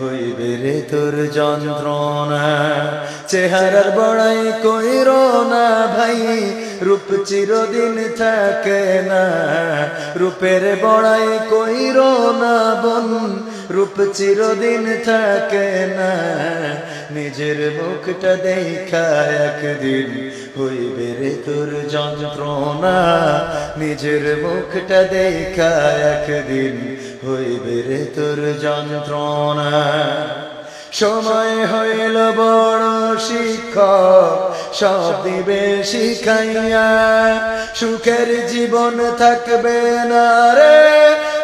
হইবে রে তোর যন্ত্রণা। চেহারার বড়াই কইর না ভাই, রূপ চিরদিন থাকে না। রূপের বড়াই কইর না বন, রূপ চিরদিন থাকে না। নিজের মুখটা দেখা একদিন হইবে রে তোর যন্ত্রণা। নিজের মুখটা দেখা একদিন হইবে রে তোর যন্ত্রণা। সময় হইল বড় শিক্ষক, সব দিবে শিখাইয়া। সুখের জীবন থাকবে না রে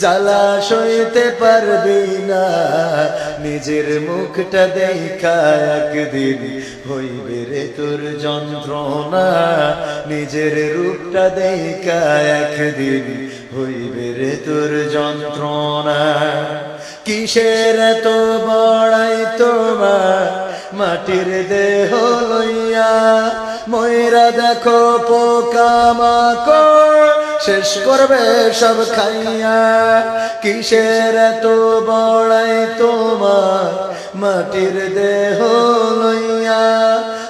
জ্বালা সইতে পারবি না। নিজের মুখটা দেখা একদিন হইবে রে তোর যন্ত্রণা। নিজের রূপটা দেখা একদিন হইবে রে তোর যন্ত্রণা। কিসের তো বড়াই তোমার? মাটির দেহ লইয়া ময়রা দেখো পোকা মাকড় শেষ করবে সব খাইয়া। কিসের তো বড়াই তোমার মাটির দেহ লইয়া?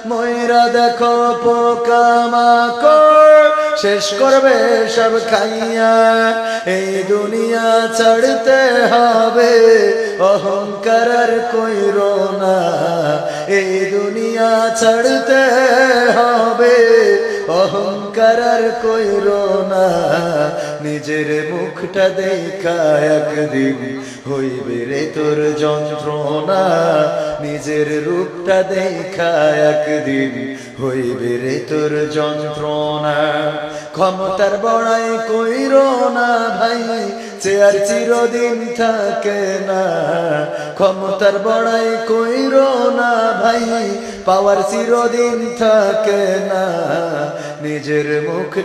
ময়রা দেখো পোকা মাকড়, শেষ করবে সব খাইয়া। এই দুনিয়া ছাড়তে হবে, অহংকার আর কইর না। এই দুনিয়া ছাড়তে হবে, অহংকার আর কইর না। নিজের মুখটা দেখা একদিন হইবে রে তোর যন্ত্রণা। নিজের রূপটা দেখা একদিন হইবে রে তোর যন্ত্রণা। ক্ষমতার বড়াই কইর না ভাই, চেয়ার চিরদিন থাকে না। ক্ষমতার বড়াই কইর না ভাই পাওয়ার চিরদিন থাকে না। নিজের মুখ